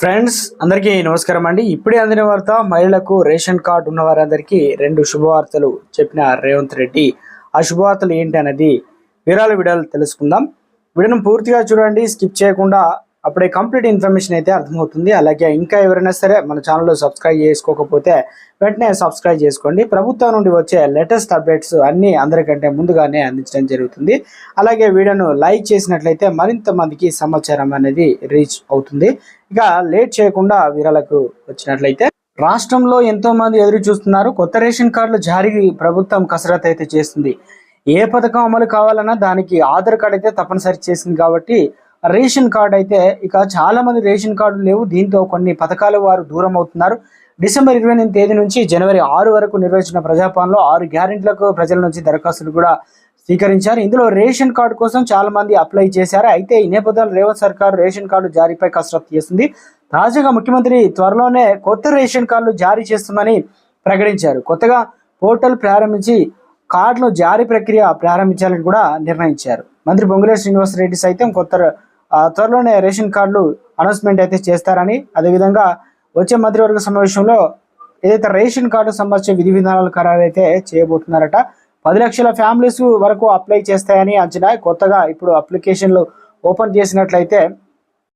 Friends అందరికీ నమస్కారం అండి. ఇప్పుడే అందిన వార్త మహిళలకు రేషన్ కార్డు ఉన్న వారందరికీ రెండు శుభవార్తలు చెప్పిన రేవంత్ రెడ్డి. ఆ శుభవార్తలు ఏంటి అనేది వివరాలు విడాలు తెలుసుకుందాం. వీడియోను పూర్తిగా చూడండి స్కిప్ చేయకుండా అప్పుడే కంప్లీట్ ఇన్ఫర్మేషన్ అయితే అర్థమవుతుంది. అలాగే ఇంకా ఎవరైనా సరే మన ఛానల్లో సబ్స్క్రైబ్ చేసుకోకపోతే వెంటనే సబ్స్క్రైబ్ చేసుకోండి. ప్రభుత్వం నుండి వచ్చే లేటెస్ట్ అప్డేట్స్ అన్నీ అందరికంటే ముందుగానే అందించడం జరుగుతుంది. అలాగే వీడియోను లైక్ చేసినట్లయితే మరింత మందికి సమాచారం అనేది రీచ్ అవుతుంది. ఇక లేట్ చేయకుండా వీరాలకు వచ్చినట్లయితే రాష్ట్రంలో ఎంతో మంది ఎదురు చూస్తున్నారు. కొత్త రేషన్ కార్డులు జారీ ప్రభుత్వం కసరత్ అయితే చేస్తుంది. ఏ పథకం అమలు కావాలన్నా దానికి ఆధార్ కార్డు అయితే తప్పనిసరి చేసింది కాబట్టి రేషన్ కార్డు అయితే ఇక చాలామంది రేషన్ కార్డు లేవు. దీంతో కొన్ని పథకాలు వారు దూరం అవుతున్నారు. డిసెంబర్ ఇరవై ఎనిమిది తేదీ నుంచి జనవరి ఆరు వరకు నిర్వహించిన ప్రజాపాలనలో ఆరు గ్యారెంట్లకు ప్రజల నుంచి దరఖాస్తులు కూడా స్వీకరించారు. ఇందులో రేషన్ కార్డు కోసం చాలా మంది అప్లై చేశారు. అయితే ఈ నేపథ్యంలో రేవంత్ సర్కార్ రేషన్ కార్డు జారీపై కసరత్తు చేస్తుంది. తాజాగా ముఖ్యమంత్రి త్వరలోనే కొత్త రేషన్ కార్డులు జారీ చేస్తామని ప్రకటించారు. కొత్తగా పోర్టల్ ప్రారంభించి కార్డుల జారీ ప్రక్రియ ప్రారంభించాలని కూడా నిర్ణయించారు. మంత్రి బొంగులేటి శ్రీనివాసరెడ్డి సైతం కొత్త త్వరలోనే రేషన్ కార్డులు అనౌన్స్మెంట్ అయితే చేస్తారని అదేవిధంగా వచ్చే మంత్రివర్గ సమావేశంలో ఏదైతే రేషన్ కార్డు సంబంధించిన విధి విధానాలు ఖరారు అయితే చేయబోతున్నారట పది లక్షల ఫ్యామిలీస్ వరకు అప్లై చేస్తాయని అంచనా. కొత్తగా ఇప్పుడు అప్లికేషన్లు ఓపెన్ చేసినట్లయితే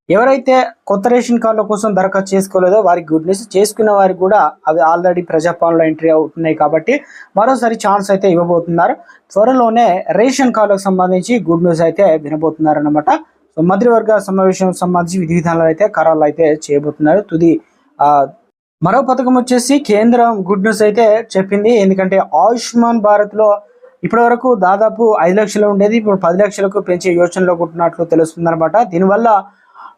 ఎవరైతే కొత్త రేషన్ కార్డుల కోసం దరఖాస్తు చేసుకోలేదో వారికి గుడ్ న్యూస్. చేసుకున్న వారికి కూడా అవి ఆల్రెడీ ప్రజాపాలనలో ఎంట్రీ అవుతున్నాయి కాబట్టి మరోసారి ఛాన్స్ అయితే ఇవ్వబోతున్నారు. త్వరలోనే రేషన్ కార్డులకు సంబంధించి గుడ్ న్యూస్ అయితే వినబోతున్నారు అనమాట సో మంత్రివర్గ సమావేశం సంబంధించి విధి విధానాలు అయితే ఖరాలు అయితే చేయబోతున్నారు. తుది మరో పథకం వచ్చేసి కేంద్రం గుడ్ న్యూస్ అయితే చెప్పింది. ఎందుకంటే ఆయుష్మాన్ భారత్లో ఇప్పటి వరకు దాదాపు ఐదు లక్షలు ఉండేది. ఇప్పుడు పది లక్షలకు పెంచే యోచనలో ఉంటున్నట్లు తెలుస్తుంది అనమాట దీనివల్ల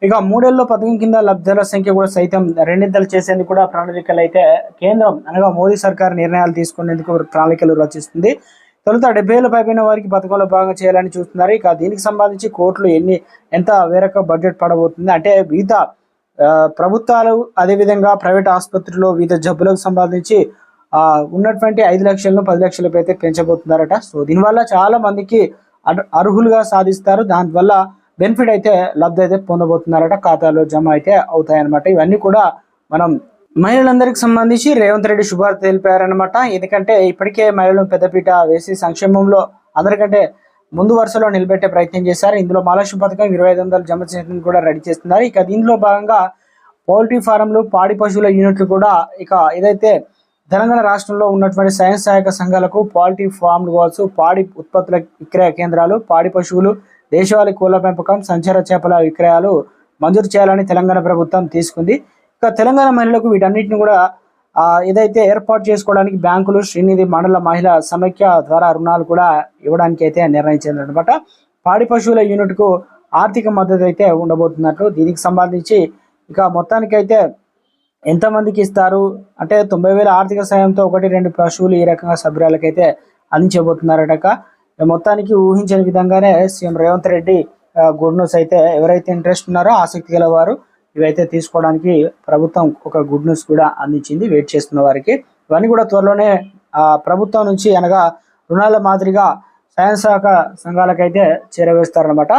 ఇక మూడేళ్ళలో పథకం కింద లబ్ధిదారుల సంఖ్య కూడా సైతం రెండింతలు చేసేందుకు కూడా ప్రణాళికలు అయితే కేంద్రం అనగా మోదీ సర్కార్ నిర్ణయాలు తీసుకునేందుకు ప్రణాళికలు రచిస్తుంది. తొలుత డెబ్బై ఏళ్ళు పైపోయిన వారికి పథకంలో భాగంగా చేయాలని చూస్తున్నారు. ఇక దీనికి సంబంధించి కోట్లు ఎన్ని ఎంత వేరొక బడ్జెట్ పడబోతుంది? అంటే వివిధ ప్రభుత్వాలు అదేవిధంగా ప్రైవేట్ ఆసుపత్రిలో వివిధ జబ్బులకు సంబంధించి ఉన్నటువంటి ఐదు లక్షలను పది లక్షలకు అయితే పెంచబోతున్నారట. సో దీనివల్ల చాలా మందికి అర్- అర్హులుగా సాధిస్తారు. దానివల్ల బెనిఫిట్ అయితే లబ్ధి అయితే పొందబోతున్నారట. ఖాతాలో జమ అయితే అవుతాయన్నమాట. ఇవన్నీ కూడా మనం మహిళలందరికి సంబంధించి రేవంత్ రెడ్డి శుభార్త తెలిపారనమాట ఎందుకంటే ఇప్పటికే మహిళలు పెద్దపీట వేసి సంక్షేమంలో అందరికంటే ముందు వరుసలో నిలబెట్టే ప్రయత్నం చేశారు. ఇందులో మహాలక్ష్మి పథకం ఇరవై ఐదు వందలు జమ చేయడం కూడా రెడీ చేస్తున్నారు. ఇక దీనిలో భాగంగా పౌల్ట్రీ ఫారంలు పాడి పశువుల యూనిట్లు కూడా ఇక ఏదైతే తెలంగాణ రాష్ట్రంలో ఉన్నటువంటి స్వయం సహాయక సంఘాలకు పౌల్ట్రీ ఫామ్లు కావచ్చు పాడి ఉత్పత్తుల విక్రయ కేంద్రాలు పాడి పశువులు దేశవాళీ కోళ్ళ పెంపకం సంచార చేపల విక్రయాలు మంజూరు చేయాలని తెలంగాణ ప్రభుత్వం తీసుకుంది. తెలంగాణ మహిళలకు వీటన్నిటిని కూడా ఏదైతే ఏర్పాటు చేసుకోవడానికి బ్యాంకులు శ్రీనిధి మండల మహిళా సమైక్య ద్వారా రుణాలు కూడా ఇవ్వడానికి అయితే నిర్ణయించింది అనమాట పాడి పశువుల యూనిట్కు ఆర్థిక మద్దతు అయితే ఉండబోతున్నట్లు దీనికి సంబంధించి ఇక మొత్తానికైతే ఎంతమందికి ఇస్తారు? అంటే తొంభై వేల ఆర్థిక సాయంతో ఒకటి రెండు పశువులు ఈ రకంగా సభ్యురాలకైతే అందించబోతున్నారట మొత్తానికి ఊహించని విధంగానే CM Revanth Reddy good news అయితే ఎవరైతే ఇంట్రెస్ట్ ఉన్నారో ఆసక్తి గల వారు ఇవైతే తీసుకోవడానికి ప్రభుత్వం ఒక గుడ్ న్యూస్ కూడా అందించింది. వెయిట్ చేస్తున్న వారికి. ఇవన్నీ కూడా త్వరలోనే ఆ, ప్రభుత్వం నుంచి అనగా రుణాల మాదిరిగా స్వయం సహకార సంఘాలకైతే చేరవేస్తారనమాట